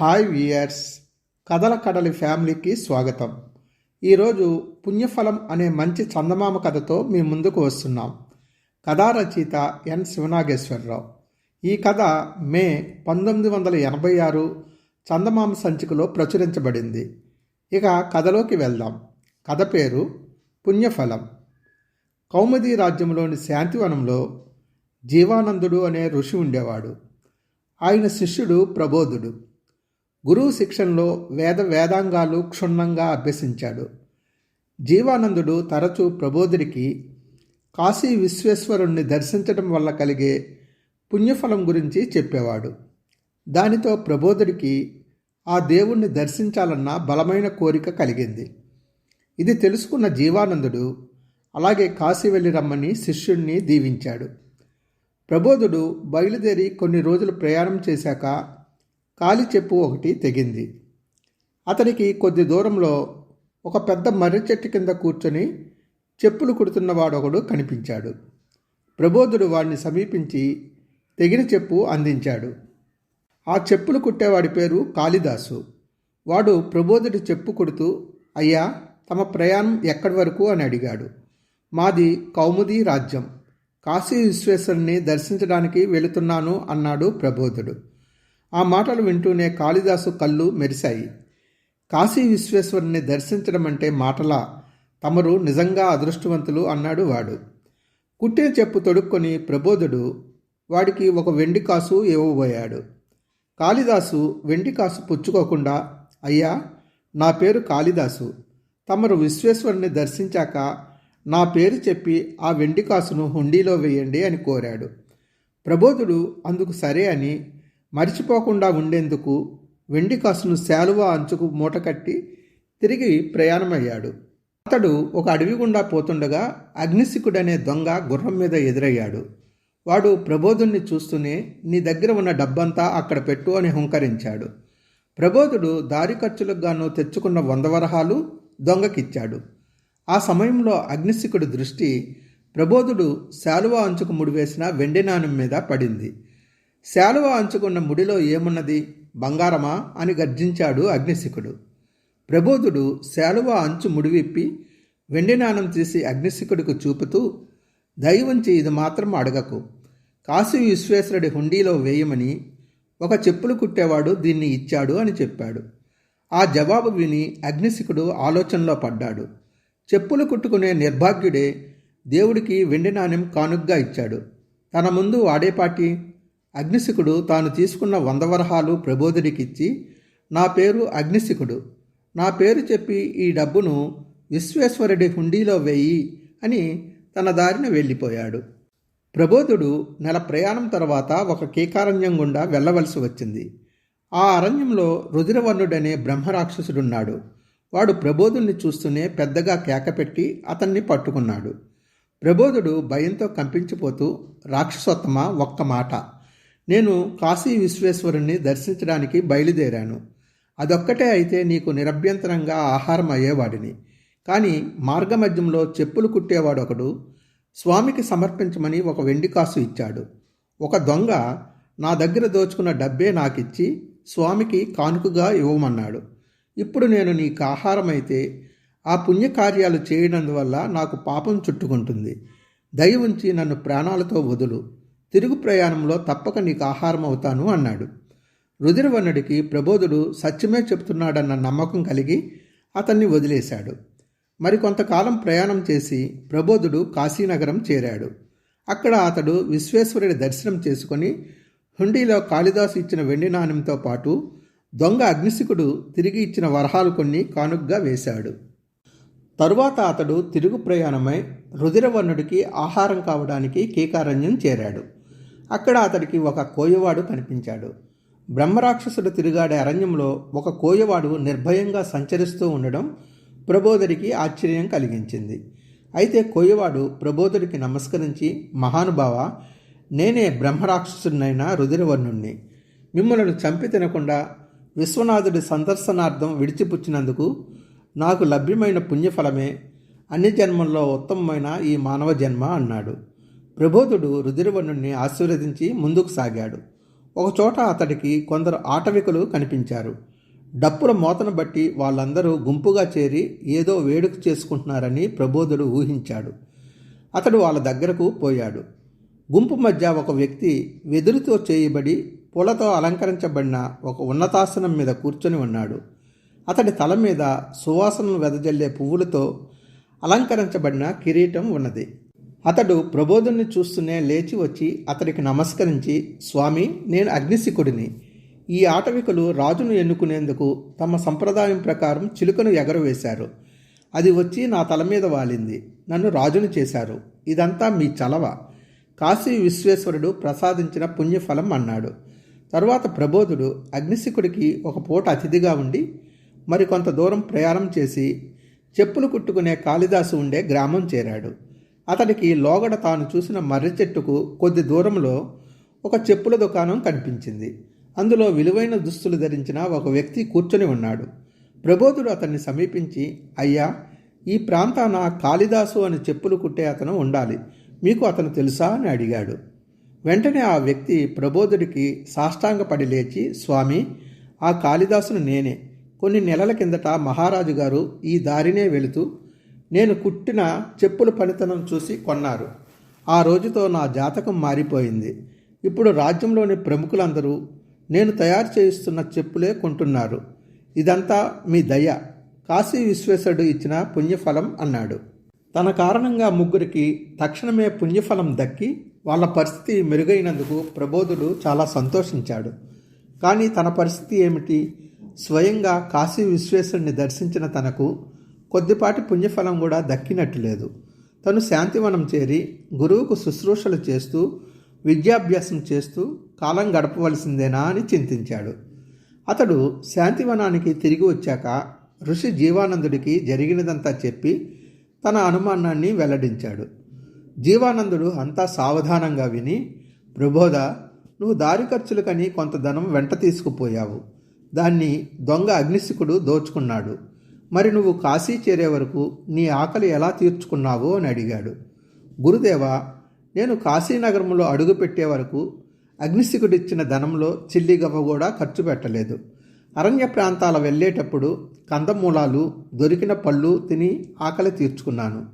Hi viewers. కథల కడలి ఫ్యామిలీకి స్వాగతం. ఈరోజు పుణ్యఫలం అనే మంచి చందమామ కథతో మీ ముందుకు వస్తున్నాం. కథా రచయిత ఎన్. శివనాగేశ్వరరావు. ఈ కథ మే పంతొమ్మిది వందల ఎనభై ఆరు చందమామ సంచికలో ప్రచురించబడింది. ఇక కథలోకి వెళ్దాం. కథ పేరు పుణ్యఫలం. కౌముది రాజ్యంలోని శాంతివనంలో జీవానందుడు అనే ఋషి ఉండేవాడు. ఆయన శిష్యుడు ప్రబోధుడు. గురువు శిక్షణలో వేద వేదాంగాలు క్షుణ్ణంగా అభ్యసించాడు. జీవానందుడు తరచూ ప్రబోధుడికి కాశీ విశ్వేశ్వరుణ్ణి దర్శించడం వల్ల కలిగే పుణ్యఫలం గురించి చెప్పేవాడు. దానితో ప్రబోధుడికి ఆ దేవుణ్ణి దర్శించాలన్న బలమైన కోరిక కలిగింది. ఇది తెలుసుకున్న జీవానందుడు అలాగే కాశీ వెళ్ళి రమ్మని శిష్యుణ్ణి దీవించాడు. ప్రబోధుడు బయలుదేరి కొన్ని రోజులు ప్రయాణం చేశాక కాలి చెప్పు ఒకటి తెగింది. అతనికి కొద్ది దూరంలో ఒక పెద్ద మర్రి చెట్టు కింద కూర్చొని చెప్పులు కుడుతున్నవాడొకడు కనిపించాడు. ప్రబోధుడు వాడిని సమీపించి తెగిన చెప్పు అందించాడు. ఆ చెప్పులు కుట్టేవాడి పేరు కాళిదాసు. వాడు ప్రబోధుడి చెప్పు కుడుతూ అయ్యా తమ ప్రయాణం ఎక్కడి వరకు? అని అడిగాడు. మాది కౌముది రాజ్యం. కాశీ విశ్వేశ్వరుని దర్శించడానికి వెళుతున్నాను అన్నాడు ప్రబోధుడు. ఆ మాటలు వింటూనే కాళిదాసు కళ్ళు మెరిశాయి. కాశీ విశ్వేశ్వరుని దర్శించడం అంటే మాటలా? తమరు నిజంగా అదృష్టవంతులు అన్నాడు వాడు. కుట్టిన చెప్పు తొడుక్కొని ప్రబోధుడు వాడికి ఒక వెండి కాసు ఇవ్వబోయాడు. కాళిదాసు వెండి కాసు పుచ్చుకోకుండా అయ్యా నా పేరు కాళిదాసు. తమరు విశ్వేశ్వరుని దర్శించాక నా పేరు చెప్పి ఆ వెండి కాసును హుండీలో వేయండి అని కోరాడు. ప్రబోధుడు అందుకు సరే అని మరిచిపోకుండా ఉండేందుకు వెండి కాసును శాలువ అంచుకు మూటకట్టి తిరిగి ప్రయాణమయ్యాడు. అతడు ఒక అడవి గుండా పోతుండగా అగ్నిశికుడనే దొంగ గుర్రం మీద ఎదురయ్యాడు. వాడు ప్రబోధుణ్ణి చూస్తూనే నీ దగ్గర ఉన్న డబ్బంతా అక్కడ పెట్టు అని హుంకరించాడు. ప్రబోధుడు దారి ఖర్చులకు గాను తెచ్చుకున్న వంద వరహాలు దొంగకిచ్చాడు. ఆ సమయంలో అగ్నిశికుడి దృష్టి ప్రబోధుడు శాలువ అంచుకు ముడివేసిన వెండి నాణం మీద పడింది. శాలువ అంచుకున్న ముడిలో ఏమున్నది? బంగారమా? అని గర్జించాడు అగ్నిశిఖుడు ప్రబోధుడు శాలువ అంచు ముడివిప్పి వెండి నాణం తీసి అగ్నిశిఖుడికి చూపుతూ దయవుంచి ఇది మాత్రం అడగకు. కాశీ విశ్వేశ్వరుడి హుండీలో వేయమని ఒక చెప్పులు కుట్టేవాడు దీన్ని ఇచ్చాడు అని చెప్పాడు. ఆ జవాబు విని అగ్నిశిఖుడు ఆలోచనలో పడ్డాడు. చెప్పులు కుట్టుకునే నిర్భాగ్యుడే దేవుడికి వెండి నాణ్యం కానుగ్గా ఇచ్చాడు. తన ముందు వాడేపాటి? అగ్నిశిఖుడు తాను తీసుకున్న వంద వరహాలు ప్రబోధుడికిచ్చి నా పేరు అగ్నిశిఖుడు నా పేరు చెప్పి ఈ డబ్బును విశ్వేశ్వరుడి హుండీలో వేయి అని తన దారిన వెళ్ళిపోయాడు. ప్రబోధుడు నెల ప్రయాణం తర్వాత ఒక కీకారణ్యం గుండా వెళ్ళవలసి వచ్చింది. ఆ అరణ్యంలో రుధిరవర్ణుడనే బ్రహ్మరాక్షసుడున్నాడు. వాడు ప్రబోధుణ్ణి చూస్తూనే పెద్దగా కేకపెట్టి అతన్ని పట్టుకున్నాడు. ప్రబోధుడు భయంతో కంపించిపోతూ రాక్షసోత్తమ ఒక్క మాట. నేను కాశీ విశ్వేశ్వరుణ్ణి దర్శించడానికి బయలుదేరాను. అదొక్కటే అయితే నీకు నిరభ్యంతరంగా ఆహారం అయ్యేవాడిని. కానీ మార్గమధ్యంలో చెప్పులు కుట్టేవాడు ఒకడు స్వామికి సమర్పించమని ఒక వెండి కాసు ఇచ్చాడు. ఒక దొంగ నా దగ్గర దోచుకున్న డబ్బే నాకిచ్చి స్వామికి కానుకగా ఇవ్వమన్నాడు. ఇప్పుడు నేను నీకు ఆహారం అయితే ఆ పుణ్యకార్యాలు చేయనందువల్ల నాకు పాపం చుట్టుకుంటుంది. దయ ఉంచి నన్ను ప్రాణాలతో వదులు. తిరుగు ప్రయాణంలో తప్పక నీకు ఆహారం అవుతాను అన్నాడు. రుధిరవర్ణుడికి ప్రబోధుడు సత్యమే చెప్తున్నాడన్న నమ్మకం కలిగి అతన్ని వదిలేశాడు. మరికొంతకాలం ప్రయాణం చేసి ప్రబోధుడు కాశీనగరం చేరాడు. అక్కడ అతడు విశ్వేశ్వరుడి దర్శనం చేసుకొని హుండీలో కాళిదాసు ఇచ్చిన వెండి నాణ్యంతో పాటు దొంగ అగ్నిశికుడు తిరిగి ఇచ్చిన వరహాలు కొన్ని కానుగ్గా వేశాడు. తరువాత అతడు తిరుగు ప్రయాణమై రుధిరవర్ణుడికి ఆహారం కావడానికి కీకారణ్యం చేరాడు. అక్కడ అతడికి ఒక కోయవాడు కనిపించాడు. బ్రహ్మరాక్షసుడు తిరుగాడే అరణ్యంలో ఒక కోయవాడు నిర్భయంగా సంచరిస్తూ ఉండడం ప్రబోధుడికి ఆశ్చర్యం కలిగించింది. అయితే కోయవాడు ప్రబోధుడికి నమస్కరించి మహానుభావ నేనే బ్రహ్మరాక్షసుడినైన రుధిరవర్ణుణ్ణి. మిమ్మలను చంపి తినకుండా విశ్వనాథుడి సందర్శనార్థం విడిచిపుచ్చినందుకు నాకు లభ్యమైన పుణ్యఫలమే. అన్ని జన్మల్లో ఉత్తమమైన ఈ మానవ జన్మ అన్నాడు. ప్రబోధుడు రుధిరవర్ణుణ్ణి ఆశీర్వదించి ముందుకు సాగాడు. ఒకచోట అతడికి కొందరు ఆటవికులు కనిపించారు. డప్పుల మోతను బట్టి వాళ్ళందరూ గుంపుగా చేరి ఏదో వేడుక చేసుకుంటున్నారని ప్రబోధుడు ఊహించాడు. అతడు వాళ్ళ దగ్గరకు పోయాడు. గుంపు మధ్య ఒక వ్యక్తి వెదురుతో చేయబడి పూలతో అలంకరించబడిన ఒక ఉన్నతాసనం మీద కూర్చొని ఉన్నాడు. అతడి తల మీద సువాసనలు వెదజల్లే పువ్వులతో అలంకరించబడిన కిరీటం ఉన్నది. అతడు ప్రబోధుని చూస్తూనే లేచి వచ్చి అతడికి నమస్కరించి స్వామి నేను అగ్నిశిఖుడిని. ఈ ఆటవికులు రాజును ఎన్నుకునేందుకు తమ సంప్రదాయం ప్రకారం చిలుకను ఎగరవేశారు. అది వచ్చి నా తల మీద వాలింది. నన్ను రాజును చేశారు. ఇదంతా మీ చలవ. కాశీ విశ్వేశ్వరుడు ప్రసాదించిన పుణ్యఫలం అన్నాడు. తరువాత ప్రబోధుడు అగ్నిశిఖుడికి ఒక పూట అతిథిగా ఉండి మరికొంత దూరం ప్రయాణం చేసి చెప్పులు కుట్టుకునే కాళిదాసు ఉండే గ్రామం చేరాడు. అతనికి లోగడ తాను చూసిన మర్రి చెట్టుకు కొద్ది దూరంలో ఒక చెప్పుల దుకాణం కనిపించింది. అందులో విలువైన దుస్తులు ధరించిన ఒక వ్యక్తి కూర్చొని ఉన్నాడు. ప్రబోధుడు అతన్ని సమీపించి అయ్యా ఈ ప్రాంతాన కాళిదాసు అని చెప్పులు కుట్టే అతను ఉండాలి. మీకు అతను తెలుసా? అని అడిగాడు. వెంటనే ఆ వ్యక్తి ప్రబోధుడికి సాష్టాంగపడి లేచి స్వామి ఆ కాళిదాసును నేనే. కొన్ని నెలల కిందట మహారాజు గారు ఈ దారినే వెళుతూ నేను కుట్టిన చెప్పుల పనితనం చూసి కొన్నారు. ఆ రోజుతో నా జాతకం మారిపోయింది. ఇప్పుడు రాజ్యంలోని ప్రముఖులందరూ నేను తయారు చేయిస్తున్న చెప్పులే కొంటున్నారు. ఇదంతా మీ దయ. కాశీ విశ్వేశ్వరుడు ఇచ్చిన పుణ్యఫలం అన్నాడు. తన కారణంగా ముగ్గురికి తక్షణమే పుణ్యఫలం దక్కి వాళ్ళ పరిస్థితి మెరుగైనందుకు ప్రబోధుడు చాలా సంతోషించాడు. కానీ తన పరిస్థితి ఏమిటి? స్వయంగా కాశీ విశ్వేశ్వరుని దర్శించిన తనకు కొద్దిపాటి పుణ్యఫలం కూడా దక్కినట్టు లేదు. తను శాంతివనం చేరి గురువుకు శుశ్రూషలు చేస్తూ విద్యాభ్యాసం చేస్తూ కాలం గడపవలసిందేనా అని చింతించాడు. అతడు శాంతివనానికి తిరిగి వచ్చాక ఋషి జీవానందుడికి జరిగినదంతా చెప్పి తన అనుమానాన్ని వెల్లడించాడు. జీవానందుడు అంతా సావధానంగా విని ప్రబోధ నువ్వు దారి ఖర్చులకని కొంత ధనం వెంట తీసుకుపోయావు. దాన్ని దొంగ అగ్నిశికుడు దోచుకున్నాడు. మరి నువ్వు కాశీ చేరే వరకు నీ ఆకలి ఎలా తీర్చుకున్నావో అని అడిగాడు. గురుదేవ నేను కాశీనగరంలో అడుగుపెట్టే వరకు అగ్నిశికుడిచ్చిన ధనంలో చిల్లిగవ్వ కూడా ఖర్చు పెట్టలేదు. అరణ్య ప్రాంతాల వెళ్ళేటప్పుడు కందమూలాలు దొరికిన పళ్ళు తిని ఆకలి తీర్చుకున్నాను.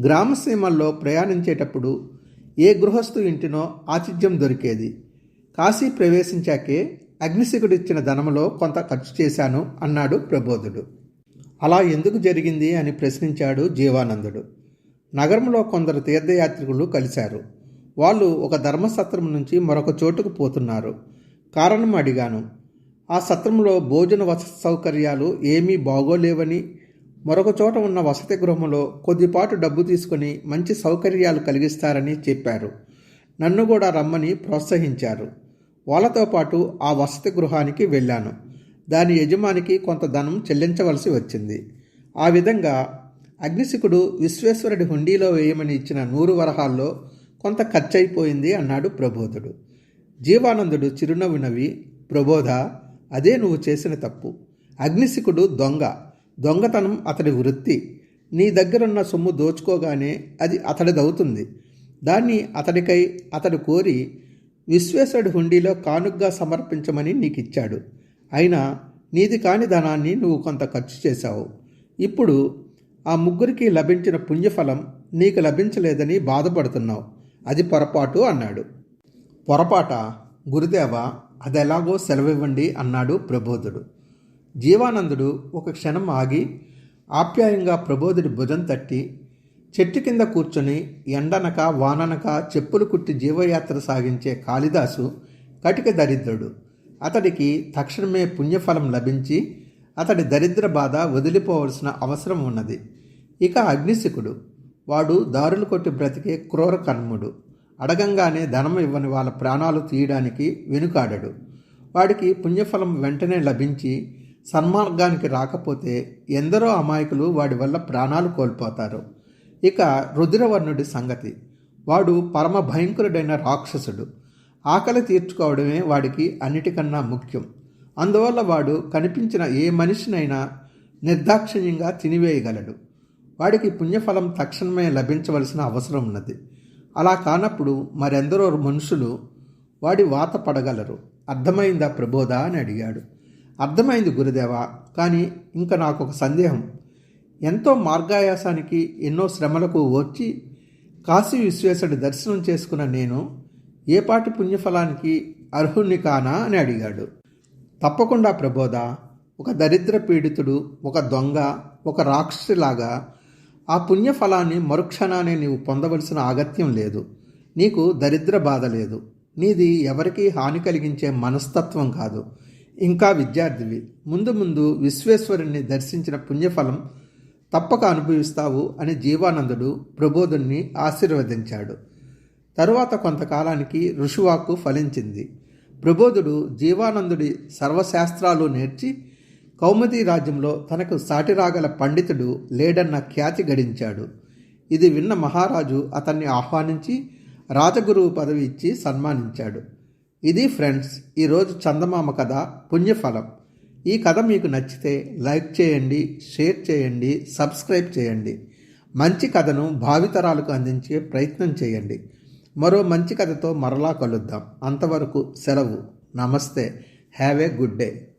గ్రామసీమల్లో ప్రయాణించేటప్పుడు ఏ గృహస్థు ఇంటినో ఆతిథ్యం దొరికేది. కాశీ ప్రవేశించాకే అగ్నిశికుడిచ్చిన ధనములో కొంత ఖర్చు చేశాను అన్నాడు ప్రబోధుడు. అలా ఎందుకు జరిగింది అని ప్రశ్నించాడు జీవానందుడు. నగరంలో కొందరు తీర్థయాత్రికులు కలిశారు. వాళ్ళు ఒక ధర్మసత్రం నుంచి మరొక చోటుకు పోతున్నారు. కారణం అడిగాను. ఆ సత్రంలో భోజన వసతి సౌకర్యాలు ఏమీ బాగోలేవని మరొక చోట ఉన్న వసతి గృహంలో కొద్దిపాటు డబ్బు తీసుకొని మంచి సౌకర్యాలు కలిగిస్తారని చెప్పారు. నన్ను కూడా రమ్మని ప్రోత్సహించారు. వాళ్ళతో పాటు ఆ వసతి గృహానికి వెళ్ళాను. దాని యజమానికి కొంత ధనం చెల్లించవలసి వచ్చింది. ఆ విధంగా అగ్నిశికుడు విశ్వేశ్వరుడి హుండీలో వేయమని ఇచ్చిన నూరు వరహాల్లో కొంత ఖర్చయిపోయింది అన్నాడు ప్రబోధుడు. జీవానందుడు చిరునవ్వు నవ్వి ప్రబోధ అదే నువ్వు చేసిన తప్పు. అగ్నిశికుడు దొంగ. దొంగతనం అతడి వృత్తి. నీ దగ్గరున్న సొమ్ము దోచుకోగానే అది అతడిదవుతుంది. దాన్ని అతడికై అతడు కోరి విశ్వేశ్వరుడి హుండీలో కానుగ్గా సమర్పించమని నీకు ఇచ్చాడు అయినా నీది కాని ధనాన్ని నువ్వు కొంత ఖర్చు చేశావు. ఇప్పుడు ఆ ముగ్గురికి లభించిన పుణ్యఫలం నీకు లభించలేదని బాధపడుతున్నావు. అది పొరపాటు అన్నాడు. పొరపాట? గురుదేవ అదెలాగో సెలవివ్వండి అన్నాడు ప్రబోధుడు. జీవానందుడు ఒక క్షణం ఆగి ఆప్యాయంగా ప్రబోధుడి భుజం తట్టి చెట్టు కింద కూర్చొని ఎండనక వాననక చెప్పులు కుట్టి జీవయాత్ర సాగించే కాళిదాసు కటిక దరిద్రుడు. అతడికి తక్షణమే పుణ్యఫలం లభించి అతడి దరిద్ర బాధ వదిలిపోవలసిన అవసరం ఉన్నది. ఇక అగ్నిశికుడు వాడు దారులు కొట్టి బ్రతికే క్రూర కర్ముడు. అడగంగానే ధనం ఇవ్వని వాళ్ళ ప్రాణాలు తీయడానికి వెనుకాడడు. వాడికి పుణ్యఫలం వెంటనే లభించి సన్మార్గానికి రాకపోతే ఎందరో అమాయకులు వాడి వల్ల ప్రాణాలు కోల్పోతారు. ఇక రుద్రవర్ణుడి సంగతి. వాడు పరమ భయంకరుడైన రాక్షసుడు. ఆకలి తీర్చుకోవడమే వాడికి అన్నిటికన్నా ముఖ్యం. అందువల్ల వాడు కనిపించిన ఏ మనిషినైనా నిర్దాక్షిణ్యంగా తినివేయగలడు. వాడికి పుణ్యఫలం తక్షణమే లభించవలసిన అవసరం ఉన్నది. అలా కానప్పుడు మరెందరో మనుషులు వాడి వాత పడగలరు. అర్థమైందా ప్రబోధ అని అడిగాడు. అర్థమైంది గురుదేవా కానీ ఇంకా నాకు ఒక సందేహం. ఎంతో మార్గాయాసానికి ఎన్నో శ్రమలకు వచ్చి కాశీ విశ్వేశ్వరుడి దర్శనం చేసుకున్న నేను ఏపాటి పుణ్యఫలానికి అర్హుణ్ణి కానా అని అడిగాడు. తప్పకుండా ప్రబోధ. ఒక దరిద్ర పీడితుడు ఒక దొంగ ఒక రాక్షసిలాగా ఆ పుణ్యఫలాన్ని మరుక్షణాన్ని నీవు పొందవలసిన అగత్యం లేదు. నీకు దరిద్ర బాధ లేదు. నీది ఎవరికీ హాని కలిగించే మనస్తత్వం కాదు. ఇంకా విద్యార్థివి ముందు ముందు విశ్వేశ్వరుణ్ణి దర్శించిన పుణ్యఫలం తప్పక అనుభవిస్తావు అని జీవానందుడు ప్రబోధుణ్ణి ఆశీర్వదించాడు. తరువాత కొంతకాలానికి ఋషువాక్కు ఫలించింది. ప్రబోధుడు జీవానందుడి సర్వశాస్త్రాలు నేర్చి కౌమదీ రాజ్యంలో తనకు సాటిరాగల పండితుడు లేడన్న ఖ్యాతి గడించాడు. ఇది విన్న మహారాజు అతన్ని ఆహ్వానించి రాజగురువు పదవి ఇచ్చి సన్మానించాడు. ఇది ఫ్రెండ్స్ ఈరోజు చందమామ కథ పుణ్యఫలం. ఈ కథ మీకు నచ్చితే లైక్ చేయండి షేర్ చేయండి సబ్స్క్రైబ్ చేయండి. మంచి కథను భావితరాలకు అందించే ప్రయత్నం చేయండి. మరో మంచి కథతో మరలా కలుద్దాం. అంతవరకు సెలవు. నమస్తే. Have a good day.